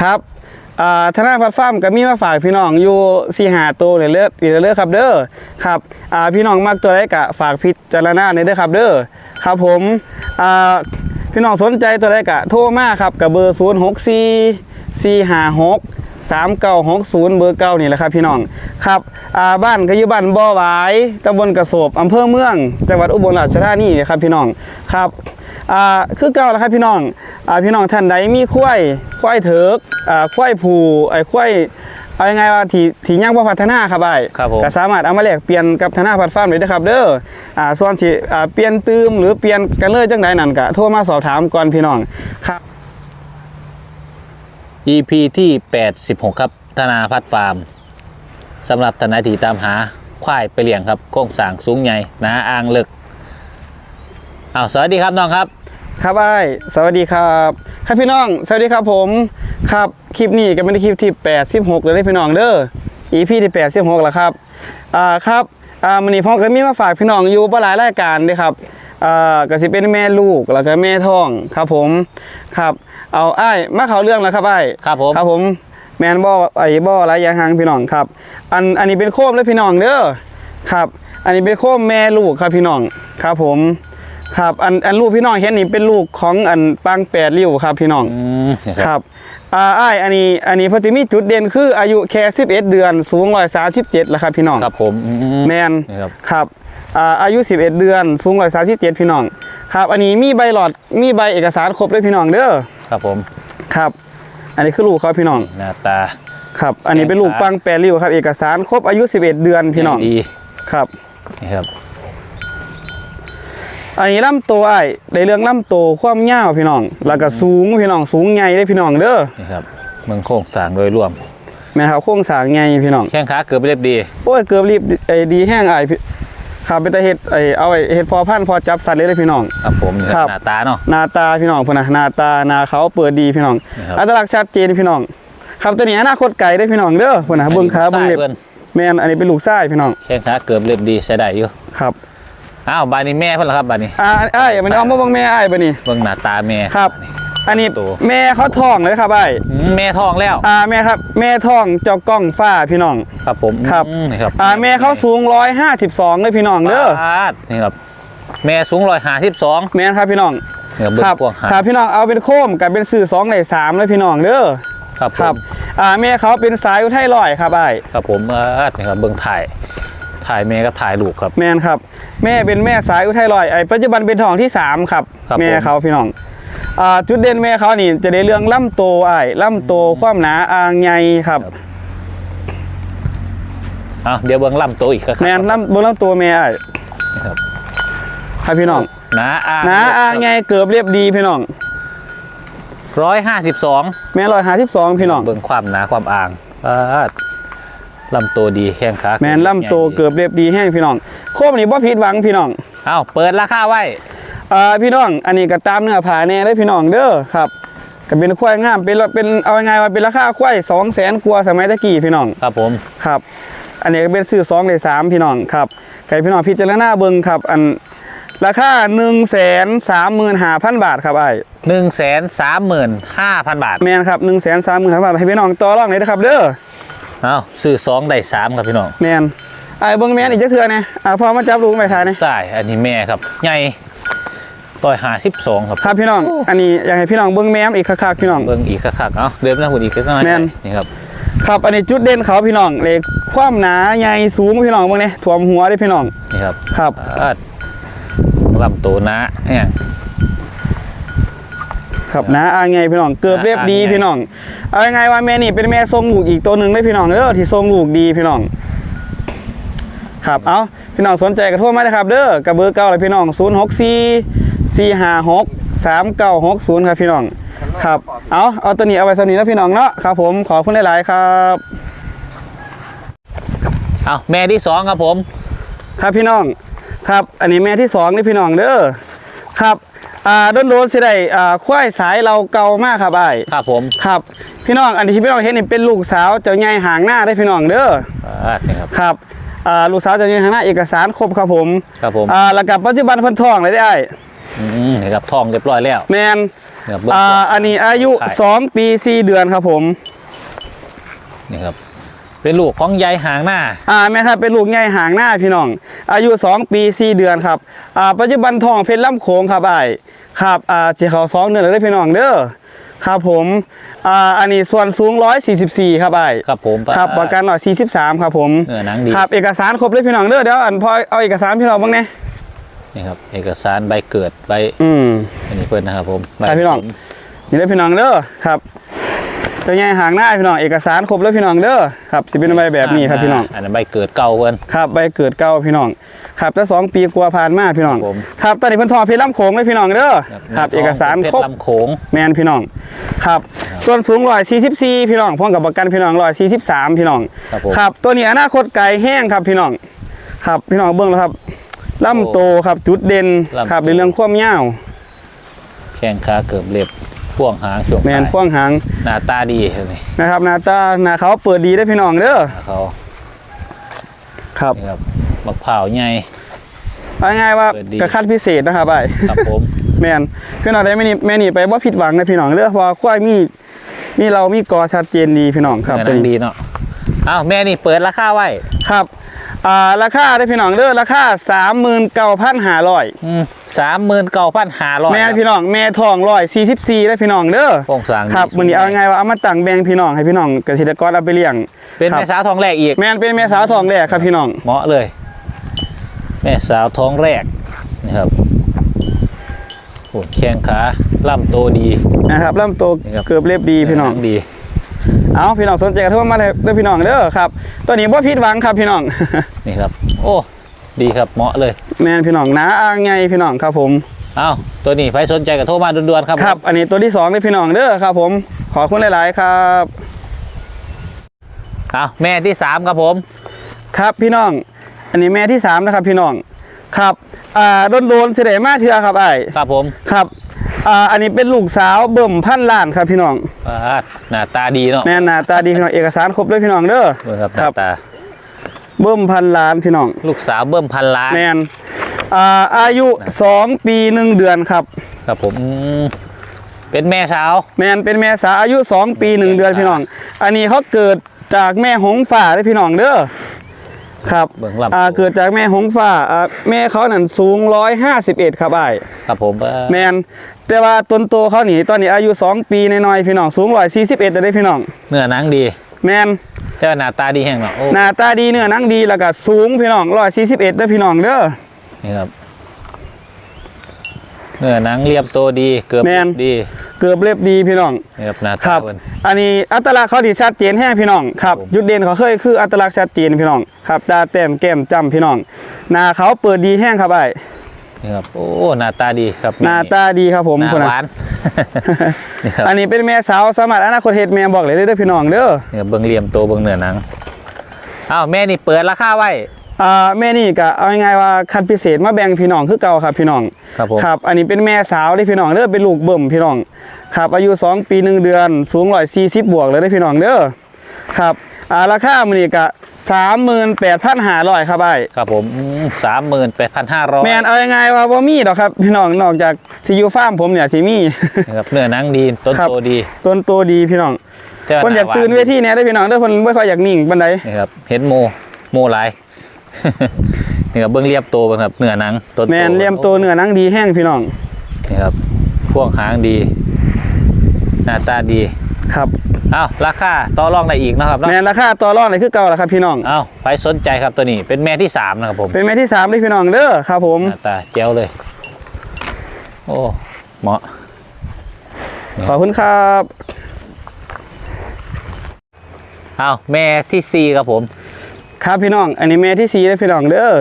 ครับอ่าธนาพัดฟาร์มก็มีมาฝากพี่น้องอยู่สี่หาตัวเลยเลือดอีเลือดครับเด้อครับพี่น้องมากตัวใดก็ฝากพิจารณาในเด้อครับเด้อครับผมพี่น้องสนใจตัวใดก็โทรมาครับกับเบอร์ 0 6 4 4 5 6 3 9 6 0 เบอร์เก้านี่แหละครับพี่น้องครับอ่าบ้านก็อยู่บ้านบ่อหวายตำบลกระโสบอำเภอเมือง จังหวัดอุบลราชธานีครับพี่น้องครับอ่าคือเก่าแล้วครับพี่น้องอ่าพี่น้องท่านใดมีควายควายเถิกอ่าควายผูไอ้ควายเอายังไงว่าที่ที่ย่างบ่พัฒนาครับไอ้ครับผม ก็สามารถเอามาแลกเปลี่ยนกับธนาพัฒน์ฟาร์มได้เด้อครับ เด้ออ่าส่วนที่อ่าเปลี่ยนตืมหรือเปลี่ยนกันเลยจังใดนั่นก็โทรมาสอบถามก่อนพี่น้องครับ EP ที่ 86 ครับธนาพัฒฟาร์มสำหรับธนาทีตามหาควายไปเลี้ยงครับโครงสางสูงใหญ่หนาอ่างเลึกอ้าวสวัสดีครับน้องครับ ครับไอ้ายสวัสดีครับ ครับพี่น้อง สวัสดีครับผม ครับคลิปนี้ก็เป็นคลิปที่ 86แล้วได้อพี่น้องเด้อ EP ที่ 86แล้วครับ อ่าครับ อ่ามันนี้พ่อก็มีมาฝากพี่น้องอยู่บ่หลายรายการเด้อครับ อ่าก็สิเป็นแม่ลูกแล้วก็แม่ท้องครับผม ครับ เอาไอ้ายมาเข้าเรื่องแล้วครับไอ้ายครับผมครับผมแมนบ่ไอ้บ่หลายอย่างหางพี่น้องครับ อันอันนี้เป็นโคมเลยพี่น้องเด้อครับ อันนี้เป็นโคมแม่ลูกครับพี่น้องครับผมครับอันอันลูกพี่น้องเห็นนี่เป็นลูกของอันปางแปดริ้วครับพี่น้องอืมนี่คครับรับอ่าอ้ายอันนี้อันนี้เพอจะมีจุดเด่นคืออายุแค่11เดือน สูง137แล้วครับพี่น้องครับผมอืมแมนนี่ครับครับอ่าอายุ 11 เดือน สูง137 พี่น้อง ครับ อันนี้มีใบหลอด มีใบเอกสารครบเลยพี่น้องเด้อ ครับผมครับ อันนี้คือลูกเขาพี่น้องหน้าตาครับ อันนี้เป็นลูกครับปังแปรริ้วครับ เอกสารครบอายุ 11 เดือนพี่น้องดีครับนี่ครับ อันนี้ลำตัวไอ้ายในเรื่องลำตัวความยาวพี่น้อง แล้วก็สูงพี่น้องสูงใหญ่ได้พี่น้องเด้อนี่ครับเมืองโครงสร้างโดยรวมแม่นครับโครงสร้างใหญ่พี่น้องแข้งขาเกือบเรียบดีโอ้ยเกือบรีบไอ้ดีแห้งไอ้ายพี่ ครับเป็นตาเฮ็ดไอ้เอาไอ้เฮ็ดพอพันธุ์พอจับสัตว์เลยเลยพี่น้อง ครับผมนี่คครัรับบหน้าตาเนาะ หน้าตาพี่น้องพุ่นน่ะหน้าตาหน้าเขาเปิดดีพี่น้องนะครับอัตลักษณ์ชัดเจนพี่น้อง ครับตัวนี้อนาคตไกลได้อพี่น้องเด้อพุ่นน่ะเบิ่งขาเบิ่งเล็บเบิ่งแม่นอันนี้เป็นลูกชายพี่น้องแข้งขาเกือบเรียบดีใช้ได้อยู่ครับอ้าวบานนี้แม่เพิ่นเหรอครับบานนี้อ่าไอ้ายมันเอามาเบิ่งแม่ไอ้ายบัดนี้เบิ่งหน้าตาแม่ครับนี่ อันนี้ตัว แม่เขาท้องเลยครับไอ้ายอืมแม่ท้องแล้ว อ่าแม่ครับ แม่ท้องเจ้ากล้องฟ้าพี่น้อง ครับผมครับ อืมนี่ครับอ่าแม่เขาสูง152เลยพี่น้องเด้อ ปาดนี่ครับ แม่สูงร้อยห้าสิบสองแม่นครับพี่น้อง เนี่ยเบิ่คงรับกว้างหาครับพี่น้องเอาเป็นโคมกับเป็นสื่อ2ใน3เลยพี่น้องเด้อ ครับผครับมอ่าแม่เขาเป็นสายอุทัยลอยครับไอ้ายครับผมปาดนี่ครับเบิ่งถ่าย ถ่ายแม่กับถ่ายลูกครับ แม่นครับ แม่เป็นแม่สายอุทัยลอยไอ้ปัจจุบันเป็นท้องที่สามครับครับ แม่ผมเขาพี่น้องอ่า จุดเด่นแม่เขานี่จะได้เรื่องล่ำโตไอ้ายล่ำโตความหนาอ่างใหญ่ครับอ้าวเดี๋ยวเบิ่งลำตัวอีกครับแม่นล่ำบนล่ำตัวแม่ไอ้ายนี่ครับครับพี่น้องหนาอ่างหนาอ่างใหญ่เกือบเรียบดีพี่น้องร้อยห้าสิบสองแม่ร้อยห้าสิบสองพี่น้องเบิ่งความหนาความอ่างปาดลำตัวดีแข้งขาแม่นล่ำโตเกือบเรียบดีแห้งพี่น้องโคมนี่บ่ผิดหวังพี่น้องอ้าวเปิดราคาไว้ อ่าพี่น้องอันนี้ก็ตามเนื้อผ้าแน่ได้อพี่น้องเด้อครับก็เป็นควายงามเป็นเป็นเอาไงายๆว่าเป็นราคาควายสองแสนกว่าสมัยตะกี้พี่น้องครับผมครับ อันนี้ก็เป็นซื้อสองในสามพี่น้องครับใครพี่น้องพิจารณาเบิ่งครับ อันราคาหนึ่งแสนสามหมื่นห้าพันบาทครับไอ้หนึ่งแสนสามหมื่นห้าพันบาทแมนครับหนึ่งแสนสามหมื่นห้าพันบาทให้พี่น้องต่อรองเลยนะครับเด้ออ้าวซื้อสองได้สามครับพี่น้องแมนไอ้เบิ่งแมนอีกจักเทื่อเนี่ยอ่าพอมาจับลูกไปทายเนี่ยใช่อันนี้แม่ครับใหญ่ ต่อยหาสิบสองครับครับพี่น้อง อันนี้อยากให้พี่น้องเบิ่งแมมอีกคักๆพี่น้องเบิ่งอีกคักๆเอ้าเดิมนะหุ่นอีกสักหน่อยแม่นนี่ครับครับอันนี้จุดเด่นเขาพี่น้องเลยความหนาใหญ่สูงพี่น้องเบิ่งเนี่ยถ่วมหัวได้พี่น้องนี่ครับครับอ่าลำตัวนะเนี่ยครับหนาอ่างไงพี่น้องเกือบเรียบดีอ่างไงพี่น้องเอาไงายๆว่าแม่นี่เป็นแม่ทรงลูกอีกตัวหนึ่งได้พี่น้องเด้อที่ทรงลูกดีพี่น้องครับเอาพี่น้องสนใจกระโทรมาเลยครับเด้อกับเบอร์เก้าเลยพี่น้อง 0 6 4 4 5 6 3 9 6 0ครับพี่น้องครับเอาเอาตัวนี้เอาไว้สนี้นะพี่น้องเนาะครับผมขอบคุณหลายๆครับเอาแม่ที่สองครับผม ครับพี่น้องครับ อันนี้แม่ที่สองนี่พี่น้องเด้อครับอ่าโดนโดนๆสิได้อ่าควายสายเราเก่ามากครับไอ้ายครับผมครับ พี่น้องอันที่พี่น้องเห็นนี่เป็นลูกสาวเจ้าใหญ่หางหน้าได้พี่น้องเด้ออ่านี่ครับครับอ่าลูกสาวเจ้าใหญ่หางหน้าเอกสารครบครับผมครับผมอ่าแล้วกับปัจจุบันเพิ่นท้องเลยได้ ไอ้อืมนี่ครับทองเรียบร้อยแล้วแมนครับเบื้องอ่าต้นอันนี้อายุขาย2ปี 4 เดือนครับผม นี่ครับ เป็นลูกของยายหางหน้า อ่าแม่ครับเป็นลูกใหญ่หางหน้าพี่น้อง อายุ 2 ปี 4 เดือนครับอ่าปัจจุบันทองเพชรล่ำโขงครับอ้ายครับอ่าสิเขาสองเดือนแล้วเด้อพี่น้องเด้อครับผมอ่าอันนี้ส่วนสูง 144 ครับอ้ายครับผมครับประกัน143 ครับผม เนื้อหนังดี ครับเอกสารครบเลยพี่น้องเด้อเดี๋ยวอันพอเอาเอกสารพี่น้องบ้างเนี่ย นี่ครับเอกสารใบเกิดใบอืมอันนี้เพิ่นนะครับผมใบครับพี่น้องนี่เลยพี่น้องเด้อครับเจะใหญ่หางหน้าพี่น้องเอกสารครบเลยพี่น้องเด้อครับสิเป็นใบแบบนี้ครับพี่น้องอันนั้นใบเกิดเก่าเพิ่นครับใบเกิดเก่าพี่น้องครับแต่สองปีกว่าผ่านมาพี่น้องครับผมครับตอนนี้เพิ่นทอเพชรลำโขงเลยพี่น้องเด้อครับ เอกสารเพชครบลำโขงแมนพี่น้องครับ ส่วนสูง144พี่น้องพร้อมกับประกันพี่น้อง143พี่น้องครับผมครับตัวนี้อนาคตไกลแห้งครับพี่น้องครับพี่น้องเบิ่งแล้วครับ ลำโตครับจุดเด่นลำโต ครับในเรื่องความยาวแข้งขาเกือบเล็บพ่วงหางช่วงแมนปลายพ่วงหางหน้าตาดีเลยนะครับหน้าตาหน้าเขาเปิดดีได้อพี่น้องเด้อเขาครับนี่ครับมะพร้าวใหญ่ เอาง่ายๆว่าเปิดดี กระคัดพิเศษนะครับไอ้ ครับผม แมนพี่น้องได้ไม่นี่แม่นี่ไปว่าผิดหวังนะพี่น้องเด้อเพราะว่าควายมีมีเรามีกอชัดเจนดีพี่น้องครับเนื้อหตัวนังนี้ดีเนาะ อ้าวแม่นี่เปิดราคาไว้ครับอ่าราคาได้อพี่น้องเด้อราคาสามหมื่นเก้าพันห้าร้อยสามหมื่นเก้าพันห้าร้อยแม่พี่น้องแม่ทองร้อยสี่สิบสี่ได้อพี่น้องเด้อโครงสร้างดีครับวันนี้เอาง่ายๆว่าเอามาตั้งแบ่งพี่น้องให้พี่น้องเกษตรกรเอาไปเลี้ยง เป็นครับแม่สาวทองแรกอีกแม่นเป็นแม่สาวทองแรกครับพี่น้องเหมาะเลย แม่สาวท้องแรกนะครับโอ้แข้งขาล่ำโตดีนะครับลำโตนี่ครับเกือบเรียบดีพี่น้องหนัดี เอาพี่น้องสนใจก็โทรมาเลยเด้อพี่น้องเด้อครับ ตัวนี้บ่ผิดหวังครับพี่น้อง นี่ครับ โอ้ ดีครับเหมาะเลย แม่นพี่น้องหนาอ่างไงพี่น้องครับผมอ้าวตัวนี้ใครสนใจก็โทรมาด่วนๆครับครับ อันนี้ตัวที่สองเลยพี่น้องเด้อครับ ผม ขอบคุณหลาย ๆ ครับอ้าวแม่ที่สามครับผม ครับพี่น้อง อันนี้แม่ที่สามนะครับพี่น้องครับ อ่าโดนโดนๆเสได็จมาเถื่อครับไอ้ายครับผม ครับ อ่าอันนี้เป็นลูกสาวเบิ่มพันล้านครับพี่น้องอ่าหน้าตาดีเนาะแม่นหน้าตาดีพี่น้องเอกสารครบเลยพี่น้องเด้อเบิ่งครับหครัน้าบตาเบิ่มพันล้านพี่น้อง ลูกสาวเบิ่มพันล้านแม่นอ่าอายุสองปีหนึ่งเดือนครับ ครับผมอืมเป็นแม่สาว แมนเป็นแม่สาวอายุ2ปี1เดือนพี่น้อง อันนี้เขาเกิดจากแม่หงฝ่าได้อพี่น้องเด้อ ครับเบิ่งลำอ่าเกิดจากแม่หงฝ่าอ่าแม่เขานั่นสูง151ครับอ้ายครับผมเอ่อแมนแต่ว่าต้นโตเขาหนีตอนนี้อายุ2ปีน้อยๆพี่น้องสูง141แต่ได้อพี่น้องเนื้อหนังดี แมน แต่ว่าหน้าตาดีแห้งเนาะโอ้หน้าตาดีเนื้อหนังดีแล้วก็สูงพี่น้อง141เด้อพี่น้องเด้อ นี่ครับเนื้อหนังเรียบโตดี เกือบแม่น ดีเกือบเรียบดีพี่น้องนี่ครับหน้าคตารับ เพิ่น อันนี้อัตลักษณ์เขาดีชัดเจนแห้งพี่น้องครับผม จุดเด่นเขาเคยคืออัตลักษณ์ชัดเจนพี่น้องครับตาแต้มแก้มจำพี่น้องหน้าเขาเปิดดีแห้งครับไอ้ายนี่ครับโอ้หน้าตาดีครับหน้าตาดีครับผมหน้าคุณหน่ะวาน นี่ครับอันนี้เป็นแม่สาวสามารถอนาคตเฮ็ดแม่บอกเลยเด้อพี่น้องเด้อนี่ครับเบิ่งเหลี่ยมโตเบิ่งเนื้อหนังอ้าวแม่นี่เปิดราคาไว้ อ่าแม่นี่ก็เอาง่ายๆว่าคันพิเศษมาแบ่งพี่น้องคือเก่าครับพี่น้องครับผมครับ อันนี้เป็นแม่สาวเด้อพี่น้องเด้อเป็นลูกเบิ่มพี่น้องครับอายุ 2 ปีหนึ่งเดือน สูง140บวกเลยเด้อพี่น้องเด้อครับอ่าราคามื้อนี้ก็38,500ครับไอ้ายครับผมสามหมื่นแปดพันห้าร้อยแมนเอายังไงว่าบ่มีดอกครับ พี่น้องนอกจากซียูฟาร์มผมเนี่ยที่มีนะครับเนื้อหนังดีต้นครับโตดีต้นโตดีพี่น้องแต่ว่คนอยากหวตื่นเวทีเนี่ยได้อพี่น้องเด้อคนไม่ค่อยอยากนิ่งปานใดนี่ครับเห็นโมโมหลาย นี่ครับเบิ่งเรียบโตเบิ่งครับเนื้อหนังต้นโตแมนเลี่ยมโตเนื้อหนังดีแห้งพี่น้องนี่ครับพ่วงหางดี หน้าตาดีครับอ้าวราคาต่อรองได้อีกนะครับเนาะแมนราคาต่อรองเลยคือเก่าแหละครับพี่น้องอ้าวไปสนใจครับตัวนี้เป็นแม่ที่สามนะครับผมเป็นแม่ที่สามเลยพี่น้องเด้อครับ ผมหน้าตาเจ้วเลย โอ้เหมาะขอบคุณครับอ้าวแม่ที่สี่ครับผม ครับพี่น้อง อันนี้แม่ที่สี่เลยพี่น้องเด้อ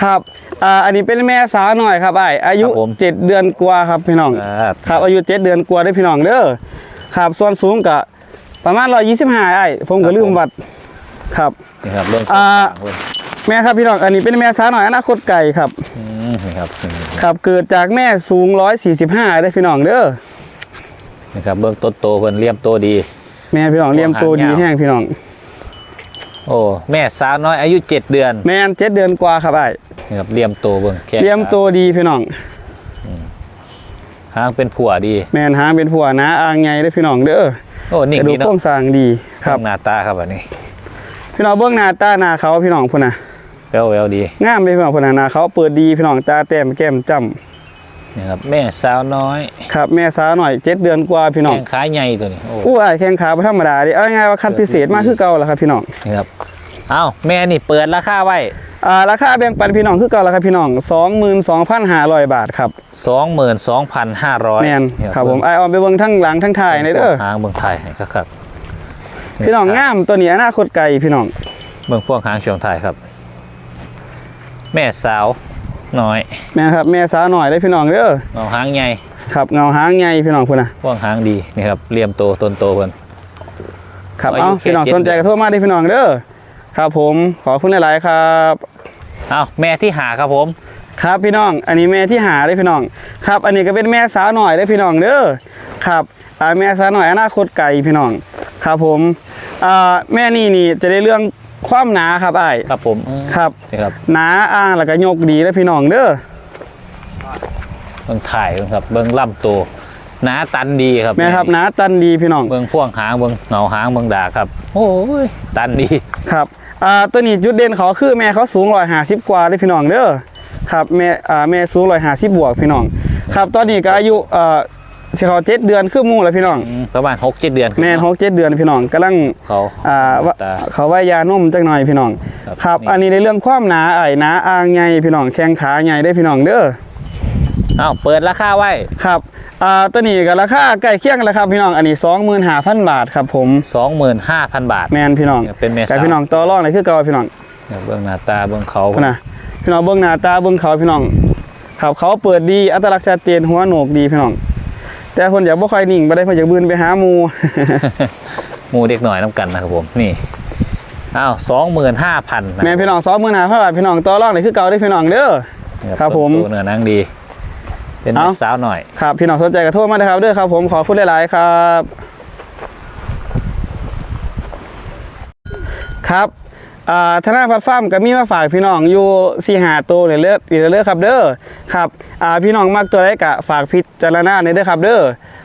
ครับอ่าอันนี้เป็นแม่สาวหน่อยครับไอ้ายอายุครับผม เจ็ดเดือนกว่าครับพี่น้อง ครับครับอายุเจ็ดเดือนกว่าได้อพี่น้องเด้อครับส่วนสูงก็ประมาณร้อยยี่สิบห้าไอ้ายผมก็ลืมวัดครับ นี่ครับเรื่องอ่า ต่างๆเว้ยแม่ครับพี่น้องอันนี้เป็นแม่สาวหน่อยอนาคตไก่ครับ อืมนี่ครับนี่ครับเกิดจากแม่สูง145ได้อพี่น้องเด้อนี่ครับเบื้องต้นโตเพิ่นเรียบโตดี แม่พี่น้องเลี้ยมโตดีหางยาวแห้งพี่น้อง โอ้แม่สาวน้อยอายุเจ็ดเดือนแม่นเจ็ดเดือนกว่าครับไอ้ายนี่ครับเรียมโตเบิ่งแค่เลี้ยมโตดีพี่น้อง หางเป็นผัวดี แมนหางเป็นผัวหนาอ่างใหญ่เด้อพี่น้องเด้อโอ้นิ่งแต่ดูดีโครเนาะงสร้างดีครับหน้าตาครับอันนี้พี่น้องเบื้องหน้าตาหน้าเขาพี่น้องพุ่นน่ะแววแววดีงามเลยพี่น้องพุ่นน่ะหน้าเขาเปิดดีพี่น้องตาแต้มแก้มจ้ำ นี่ครับแม่สาวน้อยครับแม่สาวหน่อยเจ็ดเดือนกว่าพี่น้องแข้งขาใหญ่ตัวนี้โอ้อู้อ้ายแข้งขาบ่ธรรมดาดิเอาง่ายๆว่าคันพิเศษมากคือเก่าแล้วครับพี่น้องนี่ครับเอ้าแม่นี่เปิดราคาไว้อ่าราคาแบ่งปันพี่น้องคือเก่าแล้วครับพี่น้อง22,500 บาทครับ 22,500แม่นครับผมไอายออมไปเบิ่งทั้งหลังทั้งท้ายในเด้อหางเมืองไทยครับครับพี่น้องงามตัวนี้อนาคตไกลพี่น้องเมืองพวกหางช่วงไทยครับ แม่สาว น้อย แม่นครับแม่สาวหน่อยได้อพี่น้องเด้อเอาหางใหญ่ครับเงาหางใหญ่พี่น้องพุ่นน่ะพวกหางดีนี่ครับเหลี่ยมโตต้นโตเพิ่น ครับอายุเอาแค่พี่น้องเจ็ด สนใจก็โทรมาได้อพี่น้องเด้อครับผมขอบคุณหลายๆครับ เอาแม่ที่หาครับผม ครับพี่น้อง อันนี้แม่ที่หาได้อพี่น้อง ครับ อันนี้ก็เป็นแม่สาวหน่อยได้อพี่น้องเด้อ ครับอ่าแม่สาวหน่อยอนาคตไกลพี่น้อง ครับผมอ่าแม่นี่นี่จะได้เรื่อง ความหนาครับไอ้ายครับผมอืมครับ นี่ครับหนาอ่างแล้วก็ยกดีได้อพี่น้องเด้อเบิ่งถ่ายเบิ่งครับ เบิ่งล่ำโตหนาตันดีครับแม่ครับหนาตันดีพี่น้องเบิ่งพ่วงหางเบิ่งเหงาหางเบิ่งดากครับ โอ้ยตันดีครับอ่าตัวนี้จุดเด่นเขาคือแม่เขาสูงร้อยหาสิบกว่าได้อพี่น้องเด้อครับแม่อ่าแม่สูงร้อยหาสิบบวกพี่น้องครับตอนนี้ก็อายุอ่า สิเขาเจ็ดเดือนคือหมู่แล้วพี่น้อง อืมประมาณ6 7เดือนแม่นหกเจ็ดเดือนพี่น้องกำลังเขาอ่าว่าตาเขาว่ายานมจักหน่อยพี่น้อง ครับครับ นี่ อันนี้ในเรื่องความหนาไอ้หนาอ่างใหญ่พี่น้องแข้งขาใหญ่ได้พี่น้องเด้อเอ้าเปิดราคาไว้ ครับอ่าตัวนี้ก็ราคาใกล้เคียงกันแล้วครับพี่น้อง อันนี้25,000 บาทครับผม 25,000 บาท แมนพี่น้องเป็นแม่สาวกับพี่น้องต่อรองเลยคือเก่าพี่น้องเนี่ยเบิ่งหน้าตาเบิ่งเขาพุ่นนะพี่น้องเบิ่งหน้าตาเบิ่งเขาพี่น้อง ครับเขาเปิดดี อัตลักษณ์ชัดเจนหัวโหนกดีพี่น้อง แต่คนอยากบ่ค่อยนิ่งบ่ได้เพิ่นอยากบืนไปหาหมู่ หมูเด็กหน่อยน้ำกันนะครับผมนี่อ้าว25,000นะแม่พี่น้อง25,000บาทพี่น้องต่อรองเลยคือเก่าได้อพี่น้องเด้อนี่ครับผม ตัวเนื้อหนังดี เป็นเอ้าแม่สาวหน่อย ครับพี่น้องสนใจก็โทรมาได้ครับเด้อครับผมขอพูดหลายๆครับ ครับ อ่าธนาพัดฟ้าร์มก็มีมาฝากพี่น้องอยู่สี่หาตัวเลยเลือกอีกเลือกครับเด้อครับอ่าพี่น้องมักตัวใดกะฝากพิจารณาในเด้อครับเด้อ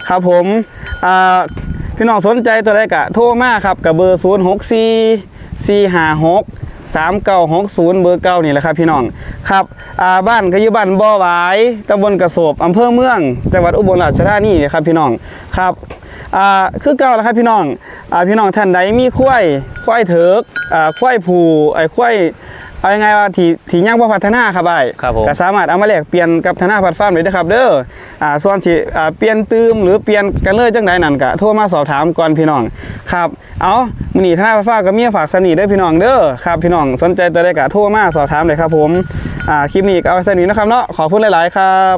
ครับผมอ่าพี่น้องสนใจตัวใดกะโทรมาครับกับเบอร์0 6 4 4 5 6 3 9 6 0เก้าหกศูนย์เบอร์เก้านี่แหละครับพี่น้องครับอ่าบ้านก็อยู่บ้านบ่อหวายตำบลกระโสบอำเภอเมือง จังหวัดอุบลราชธานีนี่ครับพี่น้องครับ อ่าคือเก่าแล้วครับพี่น้องอ่าพี่น้องท่านใดมีควายควายเถิกอ่าควายผูไอ้ควายเอายังไงว่าที่ที่ย่างบ่พัฒนาครับไอ้ครับผมก็สามารถเอามาแลกเปลี่ยนกับธนาพัฒน์ฟาร์มได้เด้อครับ เด้ออ่าส่วนที่อ่าเปลี่ยนตืมหรือเปลี่ยนกันเลยจังใดนั่นก็โทรมาสอบถามก่อนพี่น้องครับเอามื้อนี้ธนาพัฒน์ฟาร์มก็มีฝากสนิทเด้อพี่น้องเด้อครับพี่น้องสนใจตัวใดก็โทรมาสอบถามเลยครับผมอ่าคลิปนี้ก็เอาไว้สนิทนะครับเนาะขอบคุณหลาย ๆ ครับ